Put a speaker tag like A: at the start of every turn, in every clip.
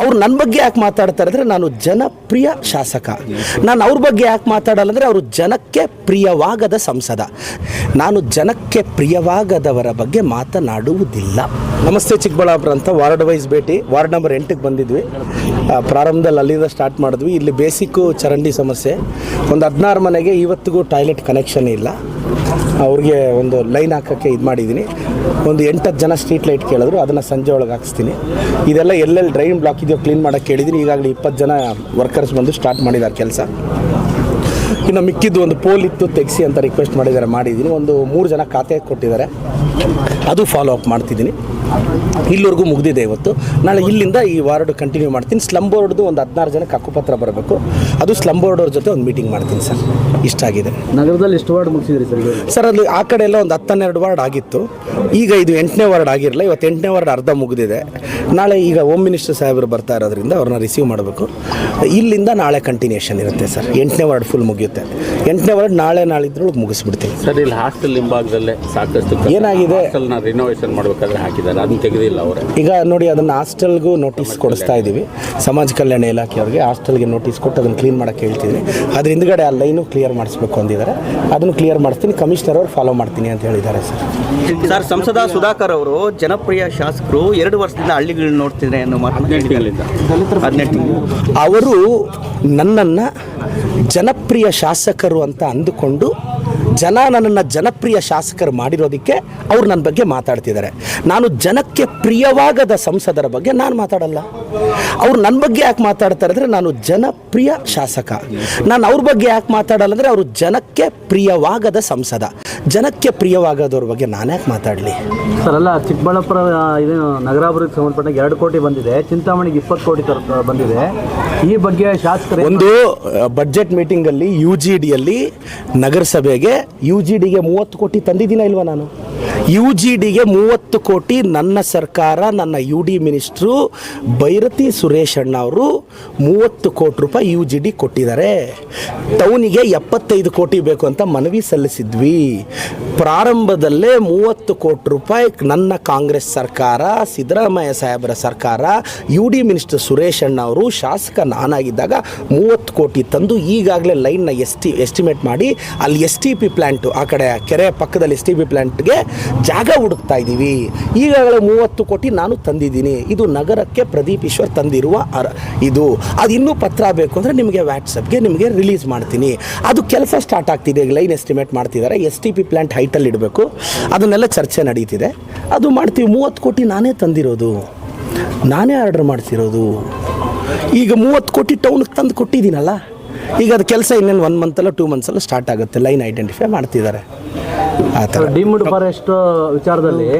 A: ಅವ್ರು ನನ್ನ ಬಗ್ಗೆ ಯಾಕೆ ಮಾತಾಡ್ತಾರೆ ಅಂದರೆ ನಾನು ಜನಪ್ರಿಯ ಶಾಸಕ. ನಾನು ಅವ್ರ ಬಗ್ಗೆ ಯಾಕೆ ಮಾತಾಡಲ್ಲ ಅಂದರೆ ಅವರು ಜನಕ್ಕೆ ಪ್ರಿಯವಾಗದ ಸಂಸದ. ನಾನು ಜನಕ್ಕೆ ಪ್ರಿಯವಾಗದವರ ಬಗ್ಗೆ ಮಾತನಾಡುವುದಿಲ್ಲ. ನಮಸ್ತೆ ಚಿಕ್ಕಬಳ್ಳಾಪುರ ಅಂತ ವಾರ್ಡ್ ವೈಸ್ ಭೇಟಿ. ವಾರ್ಡ್ ನಂಬರ್ ಎಂಟಕ್ಕೆ ಬಂದಿದ್ವಿ. ಪ್ರಾರಂಭದಲ್ಲಿ ಅಲ್ಲಿಂದ ಸ್ಟಾರ್ಟ್ ಮಾಡಿದ್ವಿ. ಇಲ್ಲಿ ಬೇಸಿಕ್ಕು ಚರಂಡಿ ಸಮಸ್ಯೆ. ಒಂದು ಹದಿನಾರು ಮನೆಗೆ ಇವತ್ತಿಗೂ ಟಾಯ್ಲೆಟ್ ಕನೆಕ್ಷನ್ ಇಲ್ಲ. ಅವ್ರಿಗೆ ಒಂದು ಲೈನ್ ಹಾಕೋಕ್ಕೆ ಇದು ಮಾಡಿದ್ದೀನಿ. ಒಂದು ಎಂಟತ್ತು ಜನ ಸ್ಟ್ರೀಟ್ ಲೈಟ್ ಕೇಳಿದ್ರು, ಅದನ್ನು ಸಂಜೆ ಒಳಗೆ ಹಾಕಿಸ್ತೀನಿ. ಇದೆಲ್ಲ ಎಲ್ಲೆಲ್ಲಿ ಡ್ರೈನ್ ಬ್ಲಾಕ್ ಇದೆಯೋ ಕ್ಲೀನ್ ಮಾಡೋಕ್ಕೆ ಕೇಳಿದ್ದೀನಿ ಈಗಾಗಲೇ ಇಪ್ಪತ್ತು ಜನ ವರ್ಕರ್ಸ್ ಬಂದು ಸ್ಟಾರ್ಟ್ ಮಾಡಿದ್ದಾರೆ ಕೆಲಸ. ಇನ್ನು ಮಿಕ್ಕಿದ್ದು ಒಂದು ಪೋಲ್ ಇತ್ತು ತೆಗೆಸಿ ಅಂತ ರಿಕ್ವೆಸ್ಟ್ ಮಾಡಿದ್ದಾರೆ ಮಾಡಿದ್ದೀನಿ. ಒಂದು ಮೂರು ಜನ ಖಾತೆ ಕೊಟ್ಟಿದ್ದಾರೆ. ಅದು ಫಾಲೋ ಅಪ್ ಮಾಡ್ತಿದ್ದೀನಿ. ಇಲ್ಲಿವರೆಗೂ ಮುಗಿದಿದೆ ಇವತ್ತು. ನಾಳೆ ಇಲ್ಲಿಂದ ಈ ವಾರ್ಡ್ ಕಂಟಿನ್ಯೂ ಮಾಡ್ತೀನಿ. ಸ್ಲಮ್ ಬೋರ್ಡ್ದು ಒಂದು ಹದಿನಾರು ಜನಕ್ಕೆ ಹಕ್ಕುಪತ್ರ ಬರಬೇಕು. ಅದು ಸ್ಲಮ್ ಬೋರ್ಡ್ ಅವ್ರ ಜೊತೆ ಒಂದು ಮೀಟಿಂಗ್ ಮಾಡ್ತೀನಿ ಸರ್. ಇಷ್ಟ ಆಗಿದೆ.
B: ನಗರದಲ್ಲಿ ಎಷ್ಟು ವಾರ್ಡ್ ಮುಗಿಸಿದ್ರಿ ಸರ್
A: ಸರ್ ಅಲ್ಲಿ ಆ ಕಡೆ ಎಲ್ಲ ಒಂದು ಹತ್ತನ್ನೆರಡು ವಾರ್ಡ್ ಆಗಿತ್ತು. ಈಗ ಇದು ಎಂಟನೇ ವಾರ್ಡ್ ಆಗಿರಲಿಲ್ಲ ಇವತ್ತು ಎಂಟನೇ ವಾರ್ಡ್ ಅರ್ಧ ಮುಗಿದಿದೆ. ನಾಳೆ ಈಗ ಹೋಮ್ ಮಿನಿಸ್ಟರ್ ಸಾಹೇಬರು ಬರ್ತಾ ಇರೋದ್ರಿಂದ ಅವ್ರನ್ನ ರಿಸೀವ್ ಮಾಡಬೇಕು. ಇಲ್ಲಿಂದ ನಾಳೆ ಕಂಟಿನ್ಯೂಷನ್ ಇರುತ್ತೆ ಸರ್. ಎಂಟನೇ ವಾರ್ಡ್ ಫುಲ್ ಮುಗಿಯುತ್ತೆ. ಎಂಟನೇ ವಾರ್ಡ್ ನಾಳೆ ನಾಳಿದ್ರೊಳಗೆ ಮುಗಿಸ್ಬಿಡ್ತೀವಿ
C: ಸರ್ ಇಲ್ಲಿ ಹಾಸ್ಟೆಲ್ ಹಿಂಭಾಗದಲ್ಲೇ ಸಾಕಷ್ಟು
A: ಏನಾಗಿದೆ?
C: ರಿನೋವೇಷನ್ ಮಾಡಬೇಕಾದ್ರೆ ಹಾಕಿದ್ದಾರೆ. ಅದನ್ನು ತೆಗೆದಿಲ್ಲ ಅವರು.
A: ಈಗ ನೋಡಿ ಅದನ್ನು ಹಾಸ್ಟೆಲ್ಗೂ ನೋಟಿಸ್ ಕೊಡಿಸ್ತಾ ಇದ್ದೀವಿ ಸಮಾಜ ಕಲ್ಯಾಣ ಇಲಾಖೆಯವ್ರಿಗೆ ಹಾಸ್ಟೆಲ್ಗೆ ನೋಟಿಸ್ ಕೊಟ್ಟು ಅದನ್ನು ಕ್ಲೀನ್ ಮಾಡೋಕ್ಕೆ ಹೇಳ್ತೀನಿ. ಅದ್ರ ಹಿಂದ್ಗಡೆ ಆ ಲೈನು ಕ್ಲಿಯರ್ ಮಾಡಿಸ್ಬೇಕು ಅಂದಿದ್ದಾರೆ. ಅದನ್ನು ಕ್ಲಿಯರ್ ಮಾಡಿಸ್ತೀನಿ. ಕಮಿಷನರ್ ಅವರು ಫಾಲೋ ಮಾಡ್ತೀನಿ ಅಂತ ಹೇಳಿದ್ದಾರೆ ಸರ್.
D: ಸರ್ ಸಂಸದ ಸುಧಾಕರ್ ಅವರು ಜನಪ್ರಿಯ ಶಾಸಕರು ಎರಡು ವರ್ಷದಿಂದ ಹಳ್ಳಿಗಳನ್ನ ನೋಡ್ತಿದ್ರೆ ಅನ್ನೋ
C: ಮಾತು
D: ಹದಿನೆಂಟು
A: ಅವರು ನನ್ನನ್ನು ಜನಪ್ರಿಯ ಶಾಸಕರು ಅಂತ ಅಂದುಕೊಂಡು ಜನ ನನ್ನನ್ನು ಜನಪ್ರಿಯ ಶಾಸಕರು ಮಾಡಿರೋದಕ್ಕೆ ಅವರು ನನ್ನ ಬಗ್ಗೆ ಮಾತಾಡ್ತಿದ್ದಾರೆ. ನಾನು ಜನಕ್ಕೆ ಪ್ರಿಯವಾಗದ ಸಂಸದರ ಬಗ್ಗೆ ನಾನು ಮಾತಾಡಲ್ಲ. ಅವ್ರು ನನ್ನ ಬಗ್ಗೆ ಯಾಕೆ ಮಾತಾಡ್ತಾರೆ ಅಂದರೆ ನಾನು ಜನಪ್ರಿಯ ಶಾಸಕ. ನಾನು ಅವ್ರ ಬಗ್ಗೆ ಯಾಕೆ ಮಾತಾಡಲ್ಲ ಅಂದರೆ ಅವರು ಜನಕ್ಕೆ ಪ್ರಿಯವಾಗದ ಸಂಸದ. ಜನಕ್ಕೆ ಪ್ರಿಯವಾಗದವ್ರ ಬಗ್ಗೆ ನಾನು ಯಾಕೆ ಮಾತಾಡಲಿ?
B: ಸರ್ ಅಲ್ಲ ಚಿಕ್ಕಬಳ್ಳಾಪುರ ಇದು ನಗರಾಭಿವೃದ್ಧಿಗೆ ಸಂಬಂಧಪಟ್ಟ ಎರಡು ಕೋಟಿ ಬಂದಿದೆ. ಚಿಂತಾಮಣಿಗೆ ಇಪ್ಪತ್ತು ಕೋಟಿ ತರ ಬಂದಿದೆ. ಈ ಬಗ್ಗೆ ಶಾಸಕರು
A: ಒಂದು ಬಡ್ಜೆಟ್ ಮೀಟಿಂಗಲ್ಲಿ ಯು ಜಿ ಡಿಯಲ್ಲಿ ನಗರಸಭೆಗೆ ಯು ಜಿ ಡಿಗೆ ಮೂವತ್ತು ಕೋಟಿ ತಂದಿದ್ದೀನ ಇಲ್ವಾ ನಾನು? ಯು ಜಿ ಡಿಗೆ ಮೂವತ್ತು ಕೋಟಿ ನನ್ನ ಸರ್ಕಾರ, ನನ್ನ U D minister Byrathi Suresh ಅಣ್ಣ ಅವರು ಮೂವತ್ತು ಕೋಟಿ ರೂಪಾಯಿ ಯು ಜಿ ಡಿ ಕೊಟ್ಟಿದ್ದಾರೆ. ಟೌನಿಗೆ ಎಪ್ಪತ್ತೈದು ಕೋಟಿ ಬೇಕು ಅಂತ ಮನವಿ ಸಲ್ಲಿಸಿದ್ವಿ. ಪ್ರಾರಂಭದಲ್ಲೇ ಮೂವತ್ತು ಕೋಟಿ ರೂಪಾಯಿ ನನ್ನ ಕಾಂಗ್ರೆಸ್ ಸರ್ಕಾರ, ಸಿದ್ದರಾಮಯ್ಯ ಸಾಹೇಬರ ಸರ್ಕಾರ ಯು ಡಿ ಮಿನಿಸ್ಟರ್ ಸುರೇಶ್ ಅಣ್ಣ ಅವರು ಶಾಸಕ ನಾನಾಗಿದ್ದಾಗ ಮೂವತ್ತು ಕೋಟಿ ತಂದು ಈಗಾಗಲೇ ಲೈನ್ನ ಎಸ್ಟಿ, ಎಸ್ಟಿಮೇಟ್ ಮಾಡಿ ಅಲ್ಲಿ ಎಸ್ ಟಿ ಪಿ ಪ್ಲ್ಯಾಂಟು ಆ ಕಡೆ ಕೆರೆ ಪಕ್ಕದಲ್ಲಿ ಎಸ್ ಟಿ ಪಿ ಪ್ಲ್ಯಾಂಟ್ಗೆ ಜಾಗ ಹುಡುಕ್ತಾ ಇದ್ದೀವಿ. ಈಗಾಗಲೇ ಮೂವತ್ತು ಕೋಟಿ ನಾನು ತಂದಿದ್ದೀನಿ. ಇದು ನಗರಕ್ಕೆ ಪ್ರದೀಪ್ ಈಶ್ವರ್ ತಂದಿರುವ ಅರ ಇದು. ಅದು ಇನ್ನೂ ಪತ್ರ ಬೇಕು ಅಂದರೆ ನಿಮಗೆ ವ್ಯಾಟ್ಸಪ್ಗೆ ನಿಮಗೆ ರಿಲೀಸ್ ಮಾಡ್ತೀನಿ. ಅದು ಕೆಲಸ ಸ್ಟಾರ್ಟ್ ಆಗ್ತಿದೆ. ಲೈನ್ ಎಸ್ಟಿಮೇಟ್ ಮಾಡ್ತಿದ್ದಾರೆ. ಎಸ್ ಟಿ ಪಿ ಪ್ಲ್ಯಾಂಟ್ ಹೈಟಲ್ಲಿ ಇಡಬೇಕು. ಅದನ್ನೆಲ್ಲ ಚರ್ಚೆ ನಡೀತಿದೆ. ಅದು ಮಾಡ್ತೀವಿ. ಮೂವತ್ತು ಕೋಟಿ ನಾನೇ ತಂದಿರೋದು. ನಾನೇ ಆರ್ಡರ್ ಮಾಡ್ತಿರೋದು. ಈಗ ಮೂವತ್ತು ಕೋಟಿ ಟೌನ್ಗೆ ತಂದು ಕೊಟ್ಟಿದ್ದೀನಲ್ಲ. ಈಗ ಅದು ಕೆಲಸ ಇನ್ನೇನು ಒನ್ ಮಂತಲ್ಲ ಟೂ ಮಂತ್ಸಲ್ಲ ಸ್ಟಾರ್ಟ್ ಆಗುತ್ತೆ. ಲೈನ್ ಐಡೆಂಟಿಫೈ ಮಾಡ್ತಿದ್ದಾರೆ. ಆ ಥರ.
B: ಡಿಮ್ಡ್ ಫಾರೆಸ್ಟ್ ವಿಚಾರದಲ್ಲಿ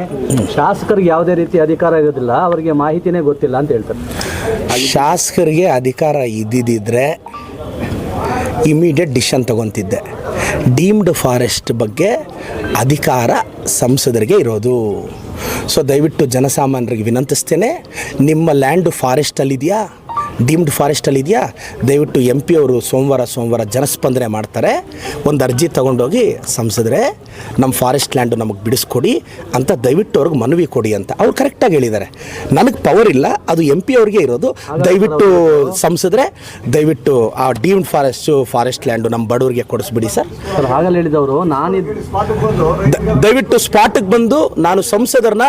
B: ಶಾಸಕರಿಗೆ ಯಾವುದೇ ರೀತಿ ಅಧಿಕಾರ ಇರೋದಿಲ್ಲ ಅವರಿಗೆ ಮಾಹಿತಿನೇ ಗೊತ್ತಿಲ್ಲ ಅಂತ ಹೇಳ್ತಾರೆ.
A: ಶಾಸಕರಿಗೆ ಅಧಿಕಾರ ಇದ್ದಿದ್ದರೆ ಇಮಿಡಿಯೇಟ್ ಡಿಸಿಷನ್ ತಗೊತಿದ್ದೆ. ಡೀಮ್ಡ್ ಫಾರೆಸ್ಟ್ ಬಗ್ಗೆ ಅಧಿಕಾರ ಸಂಸದರಿಗೆ ಇರೋದು. ಸೊ ದಯವಿಟ್ಟು ಜನಸಾಮಾನ್ಯರಿಗೆ ವಿನಂತಿಸ್ತೇನೆ. ನಿಮ್ಮ ಲ್ಯಾಂಡು ಫಾರೆಸ್ಟಲ್ಲಿದೆಯಾ ಡೀಮ್ಡ್ ಫಾರೆಸ್ಟಲ್ಲಿದೆಯಾ ದಯವಿಟ್ಟು ಎಂ ಪಿ ಅವರು ಸೋಮವಾರ ಸೋಮವಾರ ಜನಸ್ಪಂದನೆ ಮಾಡ್ತಾರೆ. ಒಂದು ಅರ್ಜಿ ತೊಗೊಂಡೋಗಿ ಸಂಸದ್ರೆ ನಮ್ಮ ಫಾರೆಸ್ಟ್ ಲ್ಯಾಂಡು ನಮಗೆ ಬಿಡಿಸ್ಕೊಡಿ ಅಂತ ದಯವಿಟ್ಟು ಅವ್ರಿಗೆ ಮನವಿ ಕೊಡಿ ಅಂತ. ಅವ್ರು ಕರೆಕ್ಟಾಗಿ ಹೇಳಿದ್ದಾರೆ. ನನಗೆ ಪವರ್ ಇಲ್ಲ ಅದು ಎಂ ಪಿ ಅವ್ರಿಗೆ ಇರೋದು. ದಯವಿಟ್ಟು ಸಂಸದರೆ ದಯವಿಟ್ಟು ಆ ಡೀಮ್ಡ್ ಫಾರೆಸ್ಟು ಫಾರೆಸ್ಟ್ ಲ್ಯಾಂಡು ನಮ್ಮ ಬಡವರಿಗೆ ಕೊಡಿಸ್ಬಿಡಿ ಸರ್.
B: ಹಾಗಲ್ಲ ಹೇಳಿದವರು
A: ನಾನು ದಯವಿಟ್ಟು ಸ್ಪಾಟಿಗೆ ಬಂದು ನಾನು ಸಂಸದರನ್ನ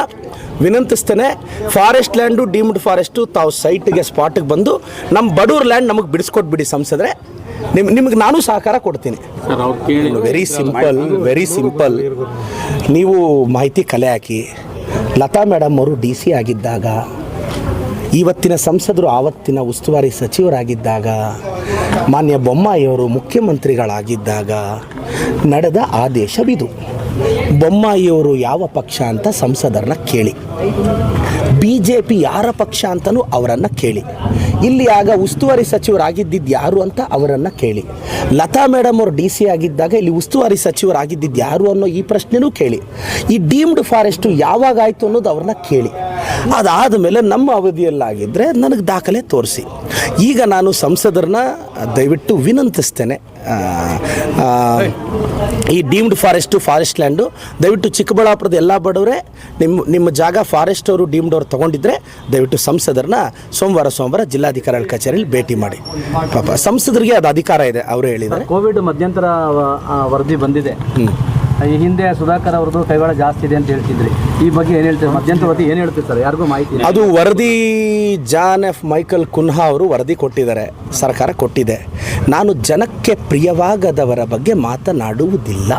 A: ವಿನಂತಿಸ್ತೇನೆ. ಫಾರೆಸ್ಟ್ ಲ್ಯಾಂಡು ಡೀಮ್ಡ್ ಫಾರೆಸ್ಟು ತಾವು ಸೈಟ್ಗೆ ಸ್ಪಾಟಿಗೆ ಬಂದು ನಮ್ಮ ಬಡವ್ರ ಲ್ಯಾಂಡ್ ನಮಗೆ ಬಿಡಿಸ್ಕೊಟ್ಬಿಡಿ ಸಂಸದ್ರೆ. ನಿಮ್ ನಿಮಗೆ ನಾನು ಸಹಕಾರ ಕೊಡ್ತೀನಿ. ವೆರಿ ಸಿಂಪಲ್ ವೆರಿ ಸಿಂಪಲ್ ನೀವು ಮಾಹಿತಿ ಕಲೆ ಹಾಕಿ. ಲತಾ ಮೇಡಮ್ ಅವರು ಡಿ ಸಿ ಆಗಿದ್ದಾಗ ಇವತ್ತಿನ ಸಂಸದರು ಆವತ್ತಿನ ಉಸ್ತುವಾರಿ ಸಚಿವರಾಗಿದ್ದಾಗ ಮಾನ್ಯ ಬೊಮ್ಮಾಯಿಯವರು ಮುಖ್ಯಮಂತ್ರಿಗಳಾಗಿದ್ದಾಗ ನಡೆದ ಆದೇಶವಿದು. ಬೊಮ್ಮಾಯಿಯವರು ಯಾವ ಪಕ್ಷ ಅಂತ ಸಂಸದರನ್ನ ಕೇಳಿ. ಬಿ ಜೆ ಪಿ ಯಾರ ಪಕ್ಷ ಅಂತಲೂ ಅವರನ್ನು ಕೇಳಿ. ಇಲ್ಲಿ ಆಗ ಉಸ್ತುವಾರಿ ಸಚಿವರಾಗಿದ್ದಿದ್ದು ಯಾರು ಅಂತ ಅವರನ್ನು ಕೇಳಿ. ಲತಾ ಮೇಡಮ್ ಅವರು ಡಿ ಸಿ ಆಗಿದ್ದಾಗ ಇಲ್ಲಿ ಉಸ್ತುವಾರಿ ಸಚಿವರಾಗಿದ್ದಿದ್ದು ಯಾರು ಅನ್ನೋ ಈ ಪ್ರಶ್ನೆನೂ ಕೇಳಿ. ಈ ಡೀಮ್ಡ್ ಫಾರೆಸ್ಟು ಯಾವಾಗ ಆಯಿತು ಅನ್ನೋದು ಅವ್ರನ್ನ ಕೇಳಿ. ಅದಾದ ಮೇಲೆ ನಮ್ಮ ಅವಧಿಯಲ್ಲಾಗಿದ್ದರೆ ನನಗೆ ದಾಖಲೆ ತೋರಿಸಿ. ಈಗ ನಾನು ಸಂಸದರನ್ನ ದಯವಿಟ್ಟು ವಿನಂತಿಸ್ತೇನೆ. ಈ ಡೀಮ್ಡ್ ಫಾರೆಸ್ಟು ಫಾರೆಸ್ಟ್ ಲ್ಯಾಂಡು ದಯವಿಟ್ಟು ಚಿಕ್ಕಬಳ್ಳಾಪುರದ ಎಲ್ಲ ಬಡವರೇ ನಿಮ್ಮ ನಿಮ್ಮ ಜಾಗ ಫಾರೆಸ್ಟ್ ಅವರು ಡೀಮ್ಡ್ ಅವರು ತೊಗೊಂಡಿದ್ರೆ ದಯವಿಟ್ಟು ಸಂಸದರನ್ನ ಸೋಮವಾರ ಸೋಮವಾರ ಜಿಲ್ಲಾಧಿಕಾರಿಗಳ ಕಚೇರಿಯಲ್ಲಿ ಭೇಟಿ ಮಾಡಿ. ಪಾಪ ಸಂಸದರಿಗೆ ಅದು ಅಧಿಕಾರ ಇದೆ ಅವರು ಹೇಳಿದ್ದಾರೆ.
B: ಕೋವಿಡ್ ಮಧ್ಯಂತರ ವರದಿ ಬಂದಿದೆ. ಈ ಹಿಂದೆ ಸುಧಾಕರ್ ಅವ್ರದ್ದು ಕೈವಾಡ ಜಾಸ್ತಿ ಇದೆ ಅಂತ ಹೇಳ್ತಿದ್ರಿ. ಈ ಬಗ್ಗೆ ಏನು ಹೇಳ್ತೀರಿ? ಮಧ್ಯಂತರ ವತಿ ಏನು ಹೇಳ್ತೀರಿ ಸರ್? ಯಾರಿಗೂ ಮಾಹಿತಿ
A: ಅದು ವರದಿ ಜಾನ್ ಎಫ್ ಮೈಕಲ್ ಕುನ್ಹಾ ಅವರು ವರದಿ ಕೊಟ್ಟಿದ್ದಾರೆ. ಸರ್ಕಾರ ಕೊಟ್ಟಿದೆ. ನಾನು ಜನಕ್ಕೆ ಪ್ರಿಯವಾಗದವರ ಬಗ್ಗೆ ಮಾತನಾಡುವುದಿಲ್ಲ.